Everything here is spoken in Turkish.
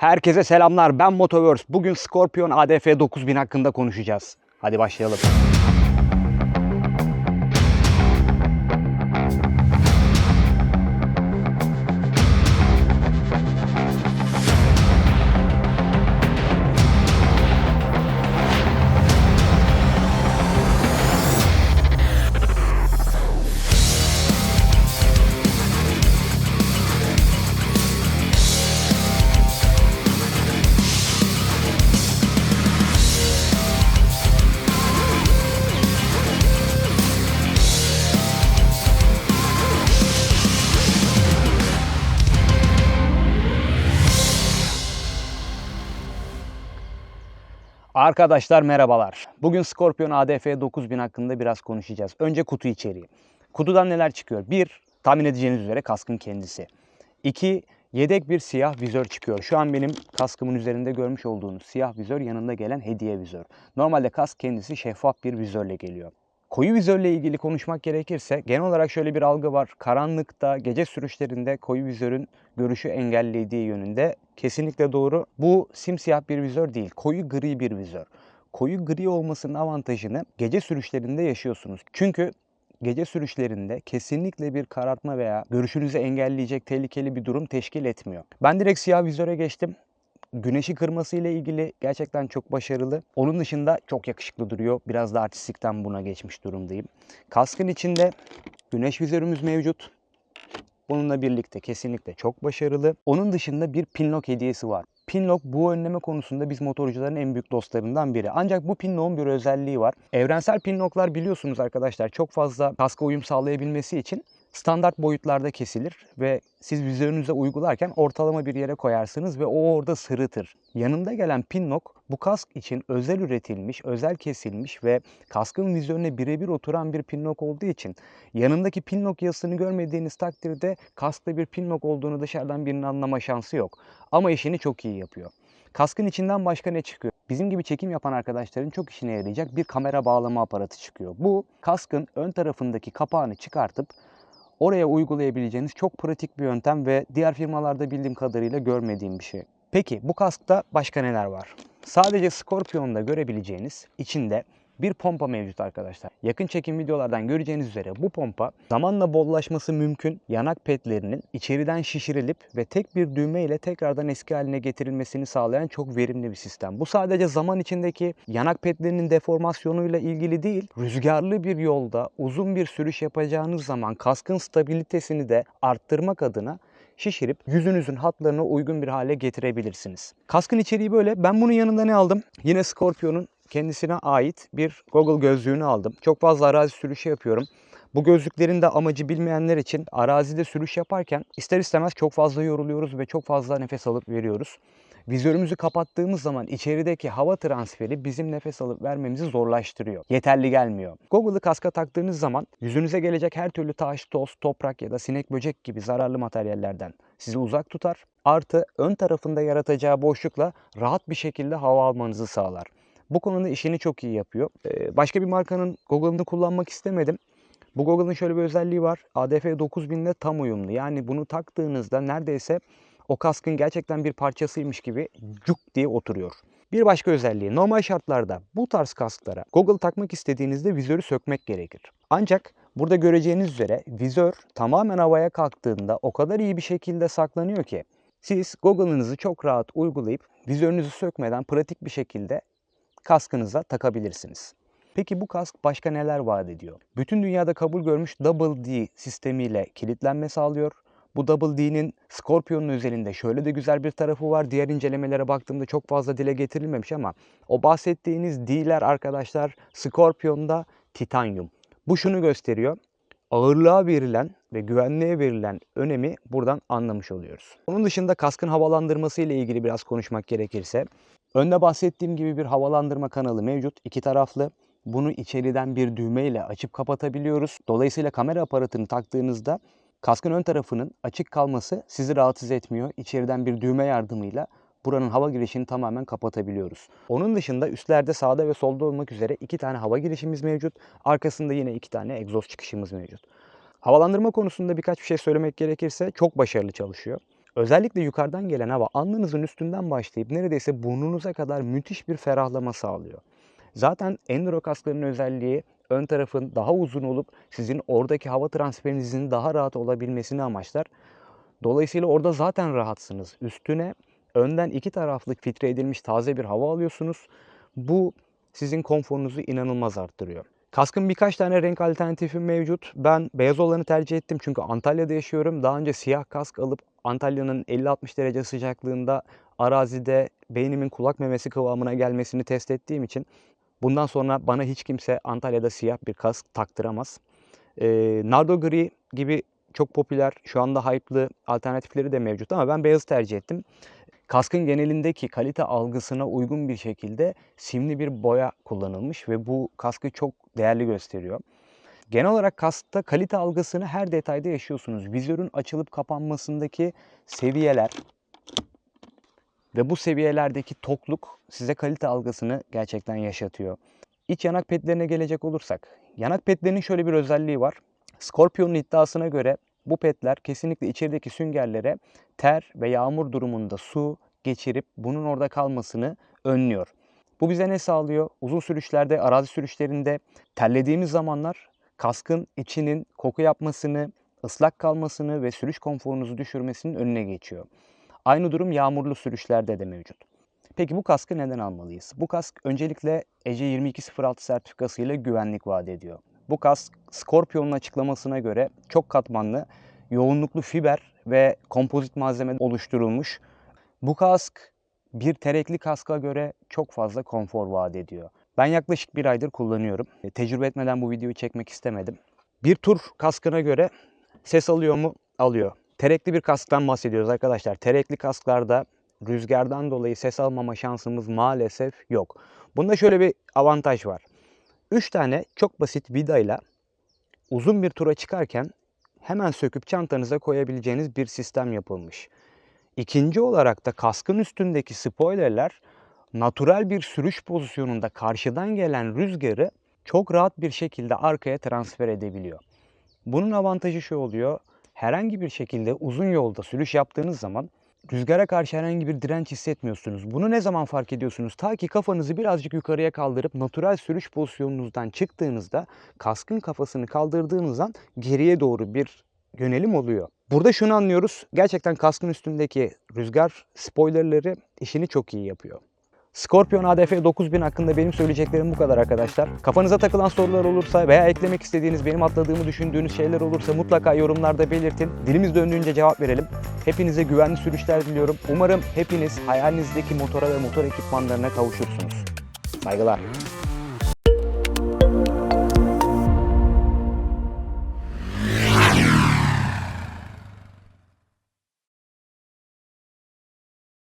Herkese selamlar. Ben Motoverse. Bugün Scorpion ADF 9000 hakkında konuşacağız. Hadi başlayalım. Arkadaşlar merhabalar. Bugün Scorpion ADF 9000 hakkında biraz konuşacağız. Önce kutu içeriği. Kutudan neler çıkıyor? 1. Tahmin edeceğiniz üzere kaskın kendisi. 2. Yedek bir siyah vizör çıkıyor. Şu an benim kaskımın üzerinde görmüş olduğunuz siyah vizör yanında gelen hediye vizör. Normalde kask kendisi şeffaf bir vizörle geliyor. Koyu vizörle ilgili konuşmak gerekirse genel olarak şöyle bir algı var. Karanlıkta, gece sürüşlerinde koyu vizörün görüşü engellediği yönünde. Kesinlikle doğru. Bu simsiyah bir vizör değil, koyu gri bir vizör. Koyu gri olmasının avantajını gece sürüşlerinde yaşıyorsunuz. Çünkü gece sürüşlerinde kesinlikle bir karartma veya görüşünüzü engelleyecek tehlikeli bir durum teşkil etmiyor. Ben direkt siyah vizöre geçtim. Güneşi kırması ile ilgili gerçekten çok başarılı. Onun dışında çok yakışıklı duruyor. Biraz da artistlikten buna geçmiş durumdayım. Kaskın içinde güneş vizörümüz mevcut. Bununla birlikte kesinlikle çok başarılı. Onun dışında bir pinlock hediyesi var. Pinlock bu önleme konusunda biz motorcuların en büyük dostlarından biri. Ancak bu pinlock'un bir özelliği var. Evrensel pinlocklar biliyorsunuz arkadaşlar çok fazla kaska uyum sağlayabilmesi için standart boyutlarda kesilir ve siz vizörünüze uygularken ortalama bir yere koyarsınız ve o orada sırıtır. Yanında gelen pinlock bu kask için özel üretilmiş, özel kesilmiş ve kaskın vizörüne birebir oturan bir pinlock olduğu için yanındaki pinlock yazısını görmediğiniz takdirde kaskta bir pinlock olduğunu dışarıdan birinin anlama şansı yok. Ama işini çok iyi yapıyor. Kaskın içinden başka ne çıkıyor? Bizim gibi çekim yapan arkadaşların çok işine yarayacak bir kamera bağlama aparatı çıkıyor. Bu kaskın ön tarafındaki kapağını çıkartıp oraya uygulayabileceğiniz çok pratik bir yöntem ve diğer firmalarda bildiğim kadarıyla görmediğim bir şey. Peki bu kaskta başka neler var? Sadece Scorpion'da görebileceğiniz içinde bir pompa mevcut arkadaşlar. Yakın çekim videolardan göreceğiniz üzere bu pompa zamanla bollaşması mümkün yanak pedlerinin içeriden şişirilip ve tek bir düğme ile tekrardan eski haline getirilmesini sağlayan çok verimli bir sistem. Bu sadece zaman içindeki yanak pedlerinin deformasyonuyla ilgili değil, rüzgarlı bir yolda uzun bir sürüş yapacağınız zaman kaskın stabilitesini de arttırmak adına şişirip yüzünüzün hatlarına uygun bir hale getirebilirsiniz. Kaskın içeriği böyle. Ben bunun yanında ne aldım? Yine Scorpion'un kendisine ait bir Google gözlüğünü aldım. Çok fazla arazi sürüşü yapıyorum. Bu gözlüklerin de amacı bilmeyenler için arazide sürüş yaparken ister istemez çok fazla yoruluyoruz ve çok fazla nefes alıp veriyoruz. Vizörümüzü kapattığımız zaman içerideki hava transferi bizim nefes alıp vermemizi zorlaştırıyor. Yeterli gelmiyor. Google'ı kaska taktığınız zaman yüzünüze gelecek her türlü taş, toz, toprak ya da sinek böcek gibi zararlı materyallerden sizi uzak tutar. Artı ön tarafında yaratacağı boşlukla rahat bir şekilde hava almanızı sağlar. Bu konuda işini çok iyi yapıyor. Ee, Başka bir markanın Google'ını kullanmak istemedim. Bu Google'ın şöyle bir özelliği var. ADF 9000 ile tam uyumlu. Yani bunu taktığınızda neredeyse o kaskın gerçekten bir parçasıymış gibi cuk diye oturuyor. Bir başka özelliği normal şartlarda bu tarz kasklara Google takmak istediğinizde vizörü sökmek gerekir. Ancak burada göreceğiniz üzere vizör tamamen havaya kalktığında o kadar iyi bir şekilde saklanıyor ki siz Google'ınızı çok rahat uygulayıp vizörünüzü sökmeden pratik bir şekilde kaskınıza takabilirsiniz. Peki bu kask başka neler vaat ediyor? Bütün dünyada kabul görmüş Double D sistemiyle kilitlenme sağlıyor. Bu Double D'nin Scorpion'un özelinde şöyle de güzel bir tarafı var. Diğer incelemelere baktığımda çok fazla dile getirilmemiş ama o bahsettiğiniz D'ler arkadaşlar Scorpion'da titanyum. Bu şunu gösteriyor. Ağırlığa verilen ve güvenliğe verilen önemi buradan anlamış oluyoruz. Onun dışında kaskın havalandırması ile ilgili biraz konuşmak gerekirse Önde bahsettiğim gibi bir havalandırma kanalı mevcut. iki taraflı. Bunu içeriden bir düğmeyle açıp kapatabiliyoruz. Dolayısıyla kamera aparatını taktığınızda kaskın ön tarafının açık kalması sizi rahatsız etmiyor. İçeriden bir düğme yardımıyla buranın hava girişini tamamen kapatabiliyoruz. Onun dışında üstlerde sağda ve solda olmak üzere iki tane hava girişimiz mevcut. Arkasında yine iki tane egzoz çıkışımız mevcut. Havalandırma konusunda birkaç bir şey söylemek gerekirse çok başarılı çalışıyor. Özellikle yukarıdan gelen hava alnınızın üstünden başlayıp neredeyse burnunuza kadar müthiş bir ferahlama sağlıyor. Zaten enduro kaskların özelliği ön tarafın daha uzun olup sizin oradaki hava transferinizin daha rahat olabilmesini amaçlar. Dolayısıyla orada zaten rahatsınız. Üstüne önden iki taraflı filtre edilmiş taze bir hava alıyorsunuz. Bu sizin konforunuzu inanılmaz arttırıyor. Kaskın birkaç tane renk alternatifi mevcut. Ben beyaz olanı tercih ettim çünkü Antalya'da yaşıyorum. Daha önce siyah kask alıp Antalya'nın 50-60 derece sıcaklığında arazide beynimin kulak memesi kıvamına gelmesini test ettiğim için bundan sonra bana hiç kimse Antalya'da siyah bir kask taktıramaz. Ee, Nardo Gri gibi çok popüler, şu anda hype'lı alternatifleri de mevcut ama ben beyazı tercih ettim. Kaskın genelindeki kalite algısına uygun bir şekilde simli bir boya kullanılmış ve bu kaskı çok değerli gösteriyor. Genel olarak kaskta kalite algısını her detayda yaşıyorsunuz. Vizörün açılıp kapanmasındaki seviyeler ve bu seviyelerdeki tokluk size kalite algısını gerçekten yaşatıyor. İç yanak petlerine gelecek olursak, yanak petlerinin şöyle bir özelliği var. Scorpion'un iddiasına göre bu petler kesinlikle içerideki süngerlere ter ve yağmur durumunda su geçirip bunun orada kalmasını önlüyor. Bu bize ne sağlıyor? Uzun sürüşlerde, arazi sürüşlerinde terlediğimiz zamanlar kaskın içinin koku yapmasını, ıslak kalmasını ve sürüş konforunuzu düşürmesinin önüne geçiyor. Aynı durum yağmurlu sürüşlerde de mevcut. Peki bu kaskı neden almalıyız? Bu kask öncelikle E EC 2206 sertifikası ile güvenlik vaat ediyor. Bu kask Scorpion'un açıklamasına göre çok katmanlı, yoğunluklu fiber ve kompozit malzeme oluşturulmuş. Bu kask bir terekli kaska göre çok fazla konfor vaat ediyor. Ben yaklaşık bir aydır kullanıyorum. E, Tecrübe etmeden bu videoyu çekmek istemedim. Bir tur kaskına göre ses alıyor mu? Alıyor. Terekli bir kasktan bahsediyoruz arkadaşlar. Terekli kasklarda rüzgardan dolayı ses almama şansımız maalesef yok. Bunda şöyle bir avantaj var. 3 tane çok basit vidayla uzun bir tura çıkarken hemen söküp çantanıza koyabileceğiniz bir sistem yapılmış. İkinci olarak da kaskın üstündeki spoilerler natural bir sürüş pozisyonunda karşıdan gelen rüzgarı çok rahat bir şekilde arkaya transfer edebiliyor. Bunun avantajı şu oluyor. Herhangi bir şekilde uzun yolda sürüş yaptığınız zaman rüzgara karşı herhangi bir direnç hissetmiyorsunuz. Bunu ne zaman fark ediyorsunuz? Ta ki kafanızı birazcık yukarıya kaldırıp natural sürüş pozisyonunuzdan çıktığınızda kaskın kafasını kaldırdığınız an geriye doğru bir yönelim oluyor. Burada şunu anlıyoruz. Gerçekten kaskın üstündeki rüzgar spoilerleri işini çok iyi yapıyor. Scorpion ADF 9000 hakkında benim söyleyeceklerim bu kadar arkadaşlar. Kafanıza takılan sorular olursa veya eklemek istediğiniz, benim atladığımı düşündüğünüz şeyler olursa mutlaka yorumlarda belirtin. Dilimiz döndüğünce cevap verelim. Hepinize güvenli sürüşler diliyorum. Umarım hepiniz hayalinizdeki motora ve motor ekipmanlarına kavuşursunuz. Saygılar.